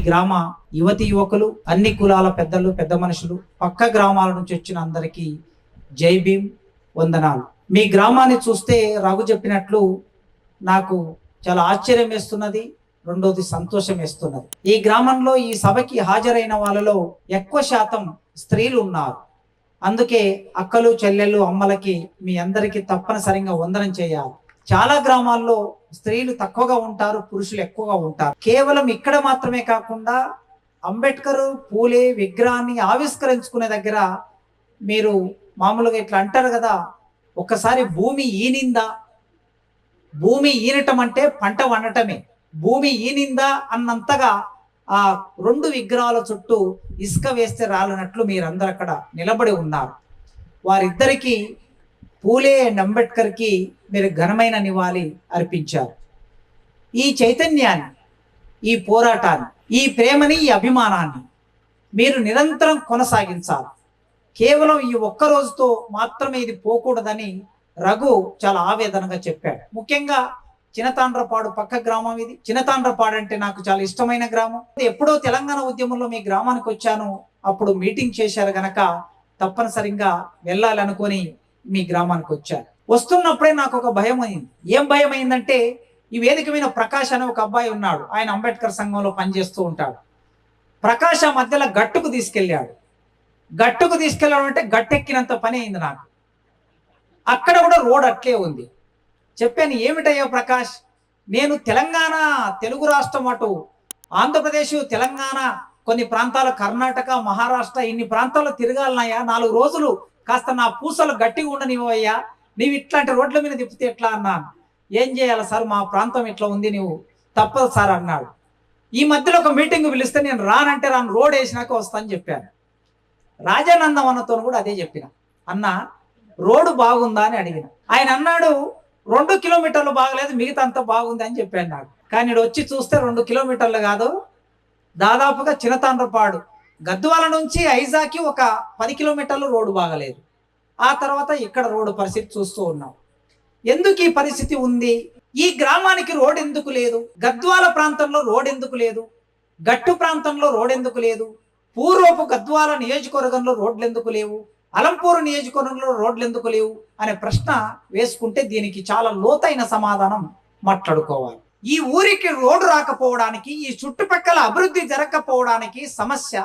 ఈ గ్రామ యువతి యువకులు అన్ని కులాల పెద్దలు పెద్ద మనుషులు పక్క గ్రామాల నుంచి వచ్చిన అందరికీ జై భీమ్ వందనాలు. మీ గ్రామాన్ని చూస్తే రఘు చెప్పినట్లు నాకు చాలా ఆశ్చర్యం వేస్తున్నది రెండోది సంతోషం వేస్తున్నది. ఈ గ్రామంలో ఈ సభకి హాజరైన వాళ్ళలో ఎక్కువ శాతం స్త్రీలు ఉన్నారు. అందుకే అక్కలు చెల్లెళ్ళు అమ్మలకి మీ అందరికీ తప్పనిసరిగా వందనం చేయాలి. చాలా గ్రామాల్లో స్త్రీలు తక్కువగా ఉంటారు పురుషులు ఎక్కువగా ఉంటారు. కేవలం ఇక్కడ మాత్రమే కాకుండా అంబేద్కర్ పూలే విగ్రహాన్ని ఆవిష్కరించుకునే దగ్గర మీరు మామూలుగా ఇట్లా అంటారు కదా ఒక్కసారి భూమి ఈనిందా? భూమి ఈనటం అంటే పంట వండటమే. భూమి ఈనిందా అన్నంతగా ఆ రెండు విగ్రహాల చుట్టూ ఇసుక వేస్తే రాలనట్లు మీరందరూ అక్కడ నిలబడి ఉన్నారు. వారిద్దరికీ పూలే అండ్ అంబేద్కర్కి మీరు ఘనమైన నివాళి అర్పించారు. ఈ చైతన్యాన్ని ఈ పోరాటాన్ని ఈ ప్రేమని ఈ అభిమానాన్ని మీరు నిరంతరం కొనసాగించాలి. కేవలం ఈ ఒక్క రోజుతో మాత్రమే ఇది పోకూడదని రఘు చాలా ఆవేదనగా చెప్పాడు. ముఖ్యంగా చినతాండ్రపాడు పక్క గ్రామం ఇది. చినతాండ్రపాడు అంటే నాకు చాలా ఇష్టమైన గ్రామం. ఎప్పుడో తెలంగాణ ఉద్యమంలో మీ గ్రామానికి వచ్చాను. అప్పుడు మీటింగ్ చేశారు గనక తప్పనిసరిగా వెళ్ళాలనుకొని మీ గ్రామానికి వచ్చాను వస్తున్నప్పుడే నాకు ఒక భయం అయింది ఏం భయం అయిందంటే ఈ వేదిక మీద ప్రకాష్ అనే ఒక అబ్బాయి ఉన్నాడు. ఆయన అంబేద్కర్ సంఘంలో పనిచేస్తూ ఉంటాడు. ప్రకాష్ ఆ మధ్యలో గట్టుకు తీసుకెళ్ళాడు. గట్టుకు తీసుకెళ్ళడం అంటే గట్టెక్కినంత పని అయింది నాకు. అక్కడ కూడా రోడ్ అట్లే ఉంది. చెప్పాను ఏమిటయ్యో ప్రకాష్? నేను తెలంగాణ తెలుగు రాష్ట్రం అటు ఆంధ్రప్రదేశ్ తెలంగాణ కొన్ని ప్రాంతాలు కర్ణాటక మహారాష్ట్ర ఇన్ని ప్రాంతాల్లో తిరగాలన్నాయా? నాలుగు రోజులు కాస్త నా పూసలు గట్టిగా ఉండనివయ్యా నీవు ఇట్లాంటి రోడ్ల మీద తిప్పితే ఎట్లా అన్నాను ఏం చేయాలి సార్? మా ప్రాంతం ఇట్లా ఉంది నువ్వు తప్పదు సార్ అన్నాడు. ఈ మధ్యలో ఒక మీటింగ్ పిలిస్తే నేను రానంటే రాను రోడ్ వేసినాక వస్తాను చెప్పాను. రాజానందం అన్నతో కూడా అదే చెప్పిన. అన్న రోడ్డు బాగుందా అని అడిగిన. ఆయన అన్నాడు రెండు కిలోమీటర్లు బాగలేదు మిగతా అంతా బాగుంది అని చెప్పాను నాకు. కానీ వచ్చి చూస్తే రెండు కిలోమీటర్లు కాదు దాదాపుగా చినతాండ్రపాడు గద్వాల నుంచి ఐజాకి ఒక పది కిలోమీటర్లు రోడ్డు బాగలేదు. ఆ తర్వాత ఇక్కడ రోడ్డు పరిస్థితి చూస్తూ ఉన్నాం. ఎందుకు ఈ పరిస్థితి ఉంది? ఈ గ్రామానికి రోడ్ ఎందుకు లేదు? గద్వాల ప్రాంతంలో రోడ్ ఎందుకు లేదు? గట్టు ప్రాంతంలో రోడ్ ఎందుకు లేదు? పూర్వపు గద్వాల నియోజకవర్గంలో రోడ్లు ఎందుకు లేవు? అలంపూరు నియోజకవర్గంలో రోడ్లు ఎందుకు లేవు? అనే ప్రశ్న వేసుకుంటే దీనికి చాలా లోతైన సమాధానం మాట్లాడుకోవాలి. ఈ ఊరికి రోడ్డు రాకపోవడానికి ఈ చుట్టుపక్కల అభివృద్ధి జరగకపోవడానికి సమస్య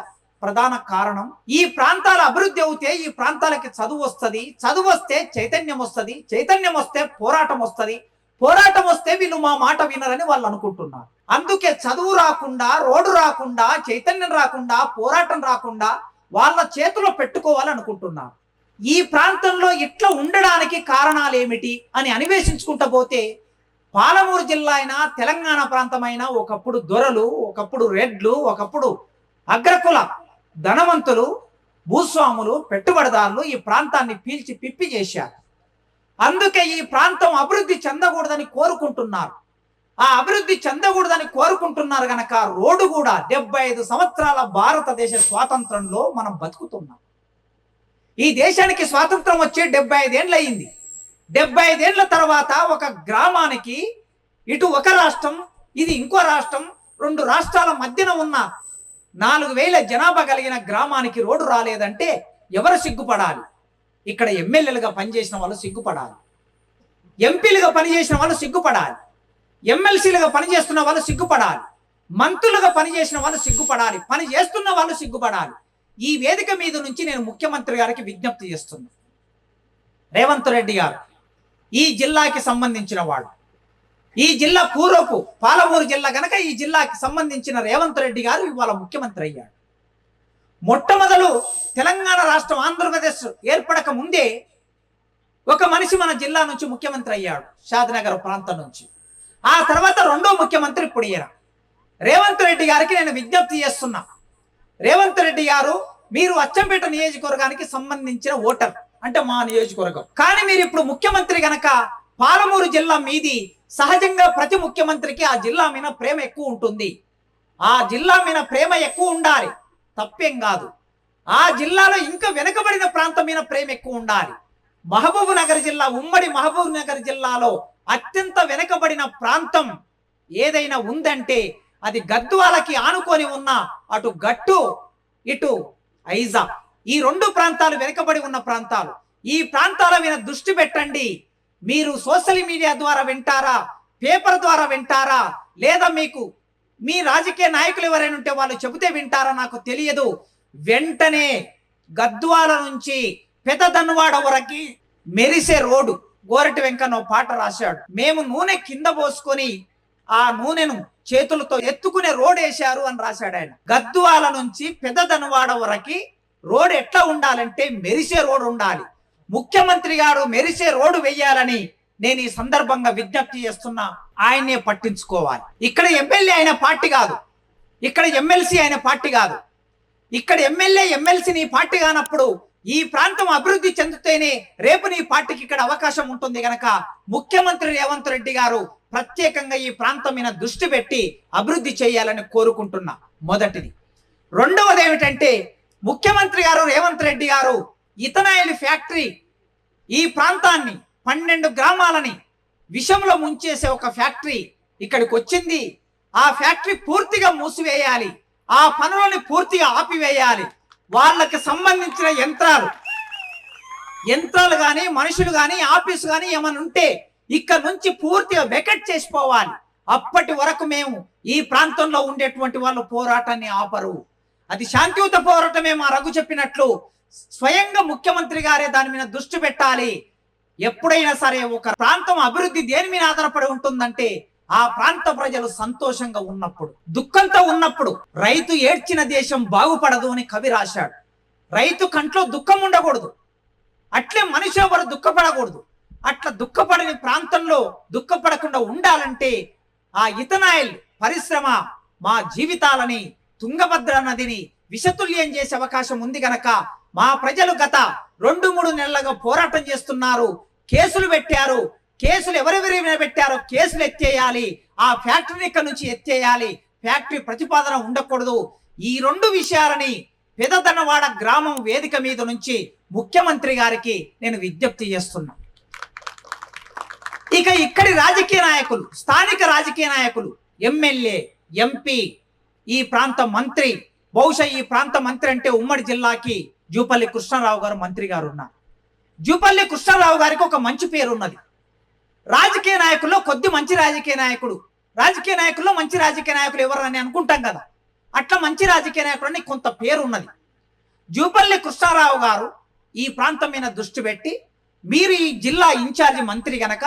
ప్రధాన కారణం. ఈ ప్రాంతాల అభివృద్ధి అవుతే ఈ ప్రాంతాలకి చదువు వస్తుంది. చదువు వస్తే చైతన్యం వస్తుంది. చైతన్యం వస్తే పోరాటం వస్తుంది. పోరాటం వస్తే వీళ్ళు మా మాట వినరని వాళ్ళు అనుకుంటున్నారు. అందుకే చదువు రాకుండా రోడ్డు రాకుండా చైతన్యం రాకుండా పోరాటం రాకుండా వాళ్ళ చేతిలో పెట్టుకోవాలనుకుంటున్నారు ఈ ప్రాంతంలో ఇట్లా ఉండడానికి కారణాలు ఏమిటి అని అన్వేషించుకుంటా పోతే పాలమూరు జిల్లా అయినా తెలంగాణ ప్రాంతమైనా ఒకప్పుడు దొరలు ఒకప్పుడు రెడ్లు ఒకప్పుడు అగ్రకుల ధనవంతులు భూస్వాములు పెట్టుబడిదారులు ఈ ప్రాంతాన్ని పీల్చి పిప్పి చేశారు. అందుకే ఈ ప్రాంతం అభివృద్ధి చెందకూడదని కోరుకుంటున్నారు. ఆ అభివృద్ధి చెందకూడదని కోరుకుంటున్నారు గనక రోడ్డు కూడా డెబ్బై ఐదు సంవత్సరాల భారతదేశ స్వాతంత్రంలో మనం బతుకుతున్నాం. ఈ దేశానికి స్వాతంత్రం వచ్చి డెబ్బై ఐదేళ్ళు అయింది డెబ్బై ఐదేళ్ళ తర్వాత ఒక గ్రామానికి ఇటు ఒక రాష్ట్రం ఇది ఇంకో రాష్ట్రం రెండు రాష్ట్రాల మధ్యన ఉన్న నాలుగు వేల జనాభా కలిగిన గ్రామానికి రోడ్డు రాలేదంటే ఎవరు సిగ్గుపడాలి? ఇక్కడ ఎమ్మెల్యేలుగా పనిచేసిన వాళ్ళు సిగ్గుపడాలి. ఎంపీలుగా పనిచేసిన వాళ్ళు సిగ్గుపడాలి. ఎమ్మెల్సీలుగా పనిచేస్తున్న వాళ్ళు సిగ్గుపడాలి. మంత్రులుగా పనిచేసిన వాళ్ళు సిగ్గుపడాలి. పని చేస్తున్న వాళ్ళు సిగ్గుపడాలి. ఈ వేదిక మీద నుంచి నేను ముఖ్యమంత్రి గారికి విజ్ఞప్తి చేస్తున్నాను రేవంత్ రెడ్డి గారు ఈ జిల్లాకి సంబంధించిన వాడు ఈ జిల్లా పూర్వపు పాలమూరు జిల్లా గనక ఈ జిల్లాకి సంబంధించిన రేవంత్ రెడ్డి గారు ఇవాళ ముఖ్యమంత్రి అయ్యాడు మొట్టమొదలు తెలంగాణ రాష్ట్రం ఆంధ్రప్రదేశ్ ఏర్పడక ముందే ఒక మనిషి మన జిల్లా నుంచి ముఖ్యమంత్రి అయ్యాడు షాద్నగర్ ప్రాంతం నుంచి. ఆ తర్వాత రెండో ముఖ్యమంత్రి ఇప్పుడు ఈయన రేవంత్ రెడ్డి గారికి నేను విజ్ఞప్తి చేస్తున్నా. రేవంత్ రెడ్డి గారు మీరు అచ్చంపేట నియోజకవర్గానికి సంబంధించిన ఓటర్ అంటే మా నియోజకవర్గం. కానీ మీరు ఇప్పుడు ముఖ్యమంత్రి గనక పాలమూరు జిల్లా మీది సహజంగా ప్రతి ముఖ్యమంత్రికి ఆ జిల్లా మీద ప్రేమ ఎక్కువ ఉంటుంది. ఆ జిల్లా మీద ప్రేమ ఎక్కువ ఉండాలి. తప్పేం కాదు. ఆ జిల్లాలో ఇంకా వెనుకబడిన ప్రాంతం మీద ప్రేమ ఎక్కువ ఉండాలి. మహబూబ్ నగర్ జిల్లా ఉమ్మడి మహబూబ్ నగర్ జిల్లాలో అత్యంత వెనుకబడిన ప్రాంతం ఏదైనా ఉందంటే అది గద్వాలకి ఆనుకొని ఉన్న అటు గట్టు ఇటు ఐజా ఈ రెండు ప్రాంతాలు వెనుకబడి ఉన్న ప్రాంతాలు. ఈ ప్రాంతాల మీద దృష్టి పెట్టండి. మీరు సోషల్ మీడియా ద్వారా వింటారా? పేపర్ ద్వారా వింటారా? లేదా మీకు మీ రాజకీయ నాయకులు ఎవరైనా ఉంటే వాళ్ళు చెబితే వింటారా? నాకు తెలియదు. వెంటనే గద్వాల నుంచి పెదదన్వాడ వరకు మెరిసే రోడ్డు. గోరటి వెంకన్న ఓ పాట రాశాడు. మేము నూనె కింద పోసుకొని ఆ నూనెను చేతులతో ఎత్తుకునే రోడ్ వేశారు అని రాశాడు ఆయన. గద్వాల నుంచి పెదధన్వాడ వరకు రోడ్ ఎట్లా ఉండాలంటే మెరిసే రోడ్ ఉండాలి. ముఖ్యమంత్రి గారు మెరిసే రోడ్డు వెయ్యాలని నేను ఈ సందర్భంగా విజ్ఞప్తి చేస్తున్నా. ఆయన్నే పట్టించుకోవాలి. ఇక్కడ ఎమ్మెల్యే అయిన పార్టీ కాదు. ఇక్కడ ఎమ్మెల్సీ అయిన పార్టీ కాదు. ఇక్కడ ఎమ్మెల్యే ఎమ్మెల్సీ నీ పార్టీ కానప్పుడు ఈ ప్రాంతం అభివృద్ధి చెందితేనే రేపు నీ పార్టీకి ఇక్కడ అవకాశం ఉంటుంది గనక ముఖ్యమంత్రి రేవంత్ రెడ్డి గారు ప్రత్యేకంగా ఈ ప్రాంతం మీద దృష్టి పెట్టి అభివృద్ధి చేయాలని కోరుకుంటున్నా. మొదటిది. రెండవది ఏమిటంటే ముఖ్యమంత్రి గారు రేవంత్ రెడ్డి గారు ఇథనాయిల్ ఫ్యాక్టరీ ఈ ప్రాంతాన్ని పన్నెండు గ్రామాలని విషంలో ముంచేసే ఒక ఫ్యాక్టరీ ఇక్కడికి వచ్చింది ఆ ఫ్యాక్టరీ పూర్తిగా మూసివేయాలి. ఆ పనులని పూర్తిగా ఆపివేయాలి. వాళ్ళకి సంబంధించిన యంత్రాలు. యంత్రాలు కానీ మనుషులు కానీ ఆఫీసు కానీ ఏమైనా ఉంటే ఇక్కడ నుంచి పూర్తిగా వెకెట్ చేసిపోవాలి. అప్పటి వరకు మేము ఈ ప్రాంతంలో ఉండేటువంటి వాళ్ళు పోరాటాన్ని ఆపరు. అది శాంతియుత పోరాటమే మా రఘు చెప్పినట్లు స్వయంగా ముఖ్యమంత్రి గారే దాని మీద దృష్టి పెట్టాలి. ఎప్పుడైనా సరే ఒక ప్రాంతం అభివృద్ధి దేని మీద ఆధారపడి ఉంటుందంటే ఆ ప్రాంత ప్రజలు సంతోషంగా ఉన్నప్పుడు దుఃఖంతో ఉన్నప్పుడు రైతు ఏడ్చిన దేశం బాగుపడదు అని కవి రాశాడు. రైతు కంట్లో దుఃఖం ఉండకూడదు. అట్లే మనిషి ఎవరు దుఃఖపడకూడదు. అట్లా దుఃఖపడని ప్రాంతంలో దుఃఖపడకుండా ఉండాలంటే ఆ ఇథనాయిల్ పరిశ్రమ మా జీవితాలని తుంగభద్ర నదిని విషతుల్యం చేసే అవకాశం ఉంది గనక మా ప్రజలు గత రెండు మూడు నెలలుగా పోరాటం చేస్తున్నారు. కేసులు పెట్టారు. కేసులు ఎవరెవరి మీద పెట్టారో కేసులు ఎత్తేయాలి. ఆ ఫ్యాక్టరీని ఇక్కడ నుంచి ఎత్తేయాలి. ఫ్యాక్టరీ ప్రతిపాదన ఉండకూడదు. ఈ రెండు విషయాలని పెదదనవాడ గ్రామం వేదిక మీద నుంచి ముఖ్యమంత్రి గారికి నేను విజ్ఞప్తి చేస్తున్నా. ఇక ఇక్కడి రాజకీయ నాయకులు స్థానిక రాజకీయ నాయకులు ఎమ్మెల్యే ఎంపీ ఈ ప్రాంత మంత్రి బహుశా ఈ ప్రాంత మంత్రి అంటే ఉమ్మడి జిల్లాకి జూపల్లి కృష్ణారావు గారు మంత్రి గారు ఉన్నారు. జూపల్లి కృష్ణారావు గారికి ఒక మంచి పేరు ఉన్నది. రాజకీయ నాయకుల్లో కొద్ది మంచి రాజకీయ నాయకుడు. రాజకీయ నాయకుల్లో మంచి రాజకీయ నాయకులు ఎవరని అనుకుంటాం కదా. అట్లా మంచి రాజకీయ నాయకుడు అని కొంత పేరు ఉన్నది. జూపల్లి కృష్ణారావు గారు ఈ ప్రాంతం మీద దృష్టి పెట్టి మీరు ఈ జిల్లా ఇన్ఛార్జి మంత్రి గనక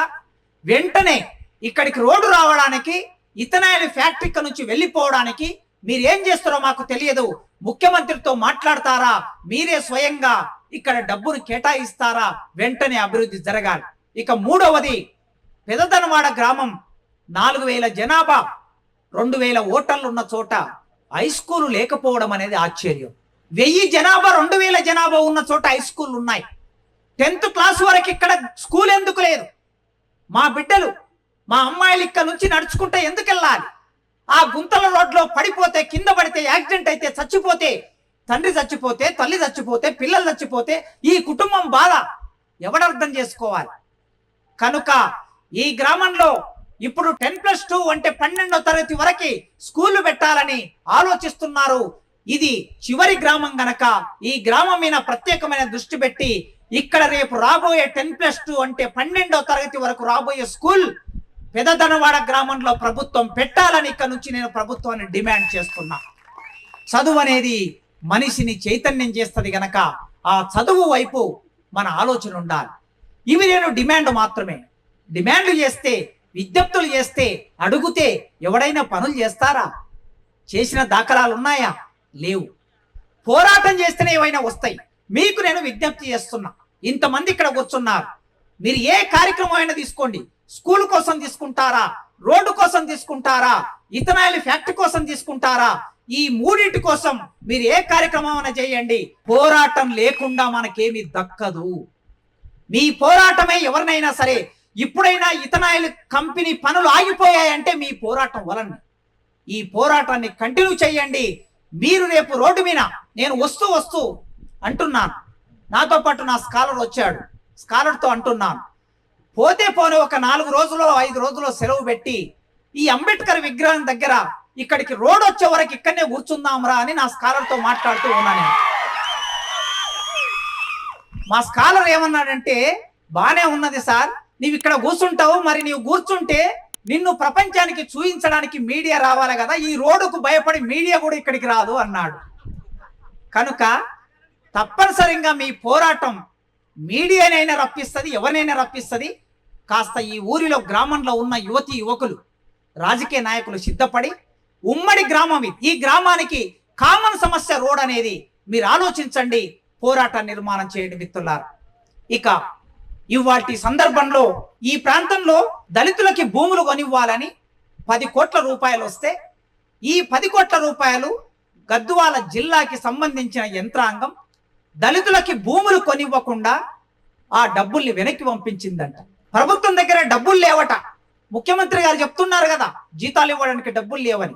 వెంటనే ఇక్కడికి రోడ్డు రావడానికి ఇథనాయిల్ ఫ్యాక్టరీ నుంచి వెళ్ళిపోవడానికి మీరు ఏం చేస్తారో మాకు తెలియదు. ముఖ్యమంత్రితో మాట్లాడతారా? మీరే స్వయంగా ఇక్కడ డబ్బును కేటాయిస్తారా? వెంటనే అభివృద్ధి జరగాలి. ఇక మూడవది పెదదనవాడ గ్రామం నాలుగు వేల జనాభా రెండు వేల ఓటర్లు ఉన్న చోట హై స్కూల్ లేకపోవడం అనేది ఆశ్చర్యం. వెయ్యి జనాభా రెండు వేల జనాభా ఉన్న చోట హై స్కూల్ ఉన్నాయి. టెన్త్ క్లాస్ వరకు ఇక్కడ స్కూల్ ఎందుకు లేదు? మా బిడ్డలు మా అమ్మాయిలు ఇక్కడ నుంచి నడుచుకుంటే ఎందుకు వెళ్ళాలి? ఆ గుంతల రోడ్లో పడిపోతే కింద పడితే యాక్సిడెంట్ అయితే చచ్చిపోతే తండ్రి చచ్చిపోతే తల్లి చచ్చిపోతే పిల్లలు చచ్చిపోతే ఈ కుటుంబం బాధ ఎవడు అర్థం చేసుకోవాలి? కనుక ఈ గ్రామంలో ఇప్పుడు టెన్ ప్లస్ టూ అంటే పన్నెండో తరగతి వరకు స్కూల్ పెట్టాలని ఆలోచిస్తున్నారు. ఇది చివరి గ్రామం గనక ఈ గ్రామం మీద ప్రత్యేకమైన దృష్టి పెట్టి ఇక్కడ రేపు రాబోయే టెన్ ప్లస్ టూ అంటే పన్నెండో తరగతి వరకు రాబోయే స్కూల్ పెదదనవాడ గ్రామంలో ప్రభుత్వం పెట్టాలని ఇక్కడ నుంచి నేను ప్రభుత్వాన్ని డిమాండ్ చేస్తున్నా. చదువు అనేది మనిషిని చైతన్యం చేస్తుంది గనక ఆ చదువు వైపు మన ఆలోచన ఉండాలి. ఇవి నేను డిమాండ్ మాత్రమే. డిమాండ్లు చేస్తే విజ్ఞప్తులు చేస్తే అడుగుతే ఎవడైనా పనులు చేస్తారా? చేసిన దాఖలాలు ఉన్నాయా? లేవు. పోరాటం చేస్తేనే ఏవైనా వస్తాయి. మీకు నేను విజ్ఞప్తి చేస్తున్నా. ఇంతమంది ఇక్కడ కూర్చున్నారు. మీరు ఏ కార్యక్రమం అయినా తీసుకోండి. స్కూల్ కోసం తీసుకుంటారా? రోడ్డు కోసం తీసుకుంటారా? ఇథనాయిల్ ఫ్యాక్టరీ కోసం తీసుకుంటారా? ఈ మూడింటి కోసం మీరు ఏ కార్యక్రమం అయినా చేయండి. పోరాటం లేకుండా మనకేమి దక్కదు. మీ పోరాటమే ఎవరినైనా సరే ఇప్పుడైనా ఇథనాయిల్ కంపెనీ పనులు ఆగిపోయాయంటే మీ పోరాటం వలన ఈ పోరాటాన్ని కంటిన్యూ చేయండి. మీరు రేపు రోడ్డు మీద నేను వస్తూ వస్తూ అంటున్నాను. నాతో పాటు నా స్కాలర్ వచ్చాడు. స్కాలర్తో అంటున్నాను. పోతే పోనీ ఒక నాలుగు రోజులు ఐదు రోజులు సెలవు పెట్టి ఈ అంబేద్కర్ విగ్రహం దగ్గర ఇక్కడికి రోడ్ వచ్చే వరకు ఇక్కడనే కూర్చుందాంరా అని నా స్కాలర్తో మాట్లాడుతూ ఉన్నాను మా స్కాలర్ ఏమన్నాడంటే బానే ఉన్నది సార్. నీవు ఇక్కడ కూర్చుంటావు. మరి నీవు కూర్చుంటే నిన్ను ప్రపంచానికి చూయించడానికి మీడియా రావాలి కదా. ఈ రోడ్డుకు భయపడి మీడియా కూడా ఇక్కడికి రాదు అన్నాడు. కనుక తప్పనిసరిగా మీ పోరాటం మీడియానైనా రప్పిస్తుంది ఎవరినైనా రప్పిస్తుంది. కాస్త ఈ ఊరిలో గ్రామంలో ఉన్న యువతి యువకులు రాజకీయ నాయకులు సిద్ధపడి ఉమ్మడి గ్రామం ఈ గ్రామానికి కామన్ సమస్య రోడ్ అనేది మీరు ఆలోచించండి పోరాట నిర్మాణం చేయండి మిత్రులారు. ఇక ఇవాటి సందర్భంలో ఈ ప్రాంతంలో దళితులకి భూములు కొనివ్వాలని పది కోట్ల రూపాయలు వస్తే ఈ పది కోట్ల రూపాయలు గద్వాల జిల్లాకి సంబంధించిన యంత్రాంగం దళితులకి భూములు కొనివ్వకుండా ఆ డబ్బుల్ని వెనక్కి పంపించిందంట. ప్రభుత్వం దగ్గర డబ్బులు లేవట. ముఖ్యమంత్రి గారు చెప్తున్నారు కదా జీతాలు ఇవ్వడానికి డబ్బులు లేవని.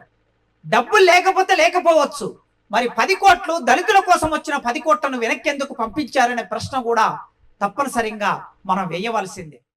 డబ్బులు లేకపోతే లేకపోవచ్చు. మరి పది కోట్లు దళితుల కోసం వచ్చిన పది కోట్లను వెనక్కి ఎందుకు పంపించారనే ప్రశ్న కూడా తప్పనిసరిగా మనం వేయవలసిందే.